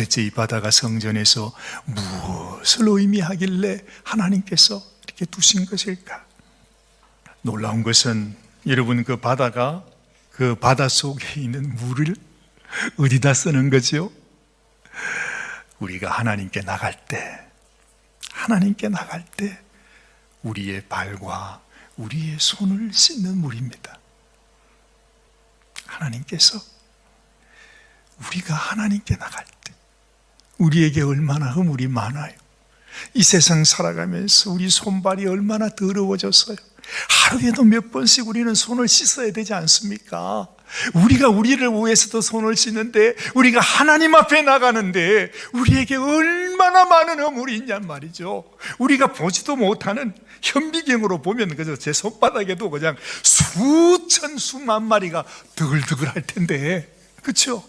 도대체 이 바다가 성전에서 무엇을 의미하길래 하나님께서 이렇게 두신 것일까? 놀라운 것은 여러분 그 바다가 그 바다 속에 있는 물을 어디다 쓰는 거죠? 우리가 하나님께 나갈 때, 하나님께 나갈 때 우리의 발과 우리의 손을 씻는 물입니다. 하나님께서 우리가 하나님께 나갈 때 우리에게 얼마나 허물이 많아요. 이 세상 살아가면서 우리 손발이 얼마나 더러워졌어요. 하루에도 몇 번씩 우리는 손을 씻어야 되지 않습니까? 우리가 우리를 위해서도 손을 씻는데 우리가 하나님 앞에 나가는데 우리에게 얼마나 많은 허물이 있냔 말이죠. 우리가 보지도 못하는 현미경으로 보면 그저 제 손바닥에도 그냥 수천 수만 마리가 드글드글 할 텐데 그렇죠?